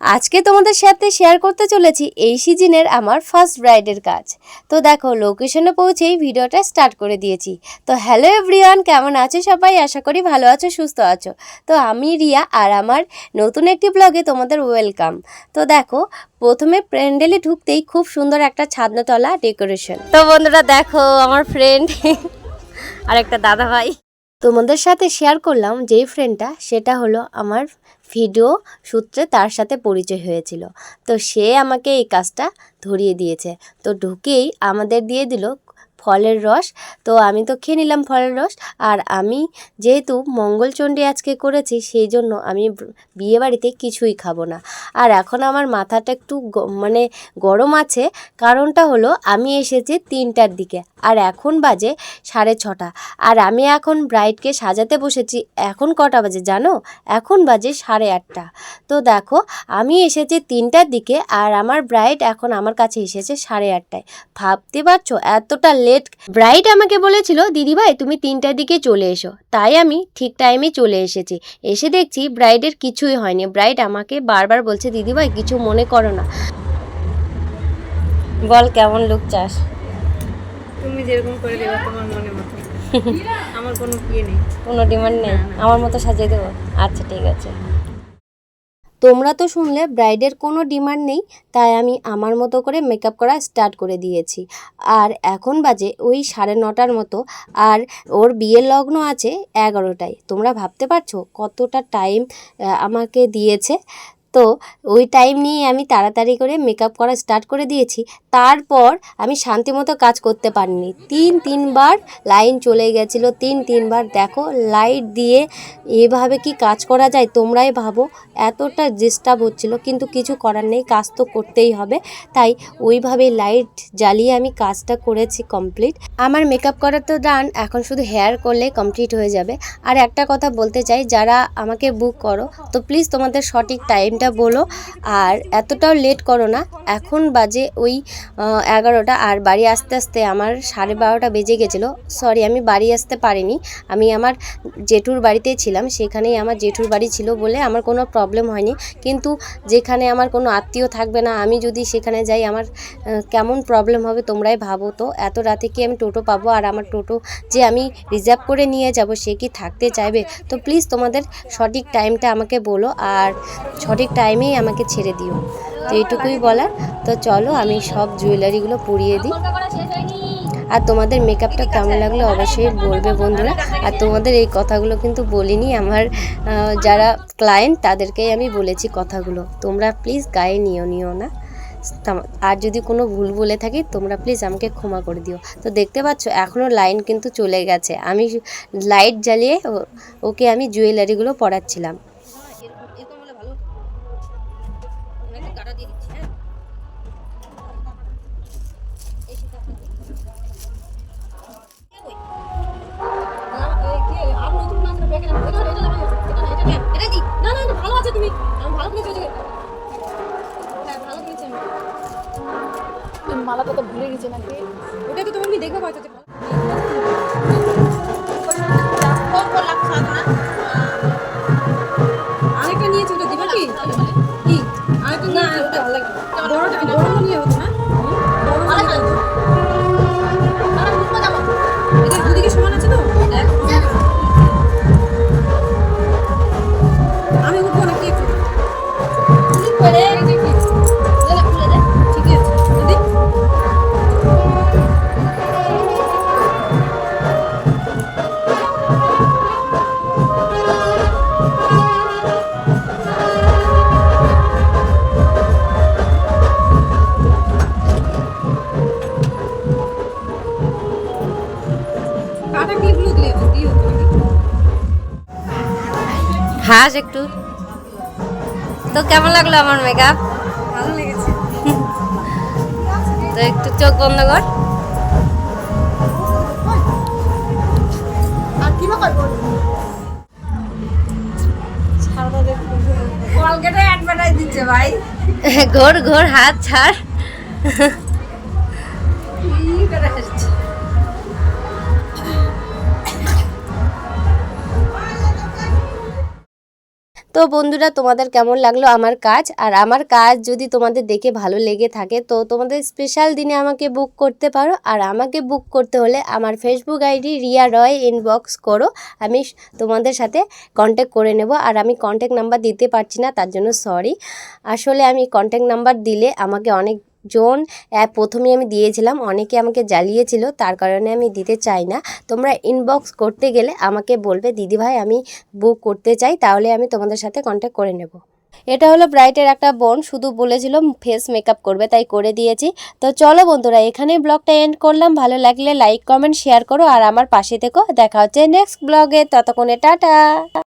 আজকে তোমাদের সাথে শেয়ার করতে চলেছি এই সিজনের আমার ফার্স্ট ব্রাইডের কাজ। তো দেখো লোকেশনে পৌঁছেই ভিডিওটা স্টার্ট করে দিয়েছি। তো হ্যালো এভরিওয়ান কেমন আছো সবাই? আশা করি ভালো আছো, সুস্থ আছো। তো আমি রিয়া আর আমার নতুন একটি ব্লগে তোমাদের ওয়েলকাম তো দেখো, প্রথমে প্যান্ডেলে ঢুকতেই খুব সুন্দর একটা ছাদনাতলা ডেকোরেশন তো বন্ধুরা দেখো, আমার ফ্রেন্ড আর একটা দাদা ভাই তোমাদের সাথে শেয়ার করলাম যেই ফ্রেন্ডটা সেটা হলো আমার ভিডিও সূত্রে তার সাথে পরিচয় হয়েছিল। তো সে আমাকে এই কাজটা ধরিয়ে দিয়েছে। তো ঢুকেই আমাদের দিয়ে দিল ফলের রস। তো আমি তো খেয়ে নিলাম ফলের রস। আর আমি যেহেতু মঙ্গলচণ্ডী আজকে করেছি, সেই জন্য আমি বিয়ে বাড়িতে কিছুই খাব না। আর এখন আমার মাথাটা একটু মানে গরম আছে। কারণটা হলো, আমি এসেছি তিনটার দিকে। আর এখন বাজে সাড়ে ছটা। আর আমি এখন ব্রাইডকে সাজাতে বসেছি, এখন কটা বাজে জানো? এখন বাজে সাড়ে আটটা। তো দেখো, আমি এসেছি তিনটার দিকে, আর আমার ব্রাইড এখন আমার কাছে এসেছে সাড়ে আটটায়। ভাবতে পারছ? এতটা লেট ব্রাইড আমাকে বলেছিল দিদিভাই তুমি তিনটার দিকে চলে এসো। তাই আমি ঠিক টাইমে চলে এসেছি। এসে দেখছি ব্রাইডের কিছুই হয়নি। ব্রাইড আমাকে বারবার বলছে দিদিভাই কিছু মনে করো না। বল কেমন লুক চাস? তুমি যেরকম করে দেবে তোমার মনে মতো। আমার কোনো ইয়ে নেই। কোনো ডিমান্ড নেই। আমার মতো সাজিয়ে দেবো? আচ্ছা ঠিক আছে। তোমরা তো শুনলে, ব্রাইডের কোনো ডিমান্ড নেই, তাই আমি আমার মতো করে মেকআপ করা স্টার্ট করে দিয়েছি। আর এখন বাজে ওই সাড়ে নটার মতো, আর ওর বিয়ের লগ্ন আছে এগারোটায়। তোমরা ভাবতে পারছ কতটা টাইম আমাকে দিয়েছে? তো ওই টাইম নিয়ে আমি তাড়াতাড়ি করে মেকআপ করা স্টার্ট করে দিয়েছি। তারপর আমি শান্তিমতো কাজ করতে পারিনি। তিন, তিনবার লাইন চলে গেছিল। তিন, তিনবার দেখো লাইট দিয়ে এভাবে কি কাজ করা যায় তোমরাই ভাবো। এতটা ডিস্টার্ব হচ্ছিল, কিন্তু কিছু করার নেই, কাজ তো করতেই হবে। তাই ওইভাবে লাইট জ্বালিয়ে আমি কাজটা করেছি কমপ্লিট আমার মেকআপ করা তো ডান এখন শুধু হেয়ার করলে কমপ্লিট হয়ে যাবে। আর একটা কথা বলতে চাই, যারা আমাকে বুক করো, তো প্লিজ তোমাদের সঠিক টাইমটা বলো। আর এতটাও লেট করো না। এখন বাজে ওই এগারোটা। আর বাড়ি আসতে আসতে আমার সাড়ে বারোটা বেজে গেছিল। সরি আমি বাড়ি আসতে পারিনি। আমি আমার জেঠুর বাড়িতে ছিলাম। সেখানেই আমার জেঠুর বাড়ি ছিল বলে আমার কোনো প্রবলেম হয়নি। কিন্তু যেখানে আমার কোনো আত্মীয় থাকবে না, আমি যদি সেখানে যাই, আমার কেমন প্রবলেম হবে তোমরাই ভাবো তো। এত রাতে কি আমি টোটো পাবো? আর আমার টোটো যে আমি রিজার্ভ করে নিয়ে যাব, সে কি থাকতে চাইবে? তো প্লিজ তোমাদের সঠিক টাইমটা আমাকে বলো। আর সঠিক টাইমেই আমাকে ছেড়ে দিও। তো এইটুকুই বলার। তো চলো আমি সব জুয়েলারিগুলো পরিয়ে দিই। আর তোমাদের মেকআপটা কেমন লাগল অবশ্যই বলবে বন্ধুরা। আর তোমাদের এই কথাগুলো কিন্তু বলিনি আমার যারা ক্লায়েন্ট তাদেরকেই আমি বলেছি কথাগুলো। তোমরা প্লিজ গায়ে নিও নিও না। আর যদি কোনো ভুল বলে থাকি, তোমরা প্লিজ আমাকে ক্ষমা করে দিও। তো দেখতে পাচ্ছ এখনও লাইন কিন্তু চলে গেছে। আমি লাইট জ্বালিয়ে ওকে আমি জুয়েলারিগুলো পরাচ্ছিলাম। মালাটা তো ভুলে গেছে নাকি? ওটা তো তুমি দেখবে হয়তো যে আরেকটা নিয়েছি ওটা দিবা কি হাস একটু। তো কেমন লাগল আমার মেকআপ ভালো লেগেছে। তো একটু চোখ বন্ধ কর। ঘোর ঘোর হাত ছাড়। তো বন্ধুরা, তোমাদের কেমন লাগল আমার কাজ? আর আমার কাজ যদি তোমাদের দেখে ভালো লেগে থাকে, তো তোমাদের স্পেশাল দিনে আমাকে বুক করতে পারো। আর আমাকে বুক করতে হলে আমার Facebook ID Riya Roy inbox করো। আমি তোমাদের সাথে কন্ট্যাক্ট করে নেব। আর আমি কন্ট্যাক্ট নাম্বার দিতে পারছি না, তার জন্য সরি আসলে আমি কন্ট্যাক্ট নাম্বার দিলে আমাকে অনেক জন প্রথমে আমি দিয়েছিলাম। অনেকে আমাকে জ্বালিয়েছিল, তার কারণে আমি দিতে চাই না। তোমরা ইনবক্স করতে গেলে আমাকে বলবে দিদিভাই আমি বুক করতে চাই, তাহলে আমি তোমাদের সাথে কন্ট্যাক্ট করে নেব। এটা হলো ব্রাইটের একটা বোন, শুধু বলেছিল ফেস মেকআপ করবে, তাই করে দিয়েছি। তো চলো বন্ধুরা, এখানেই ব্লগটা এন্ড করলাম। ভালো লাগলে লাইক কমেন্ট শেয়ার করো। আর আমার পাশে থেকো দেখা হচ্ছে নেক্সট ব্লগে ততক্ষণে টাটা!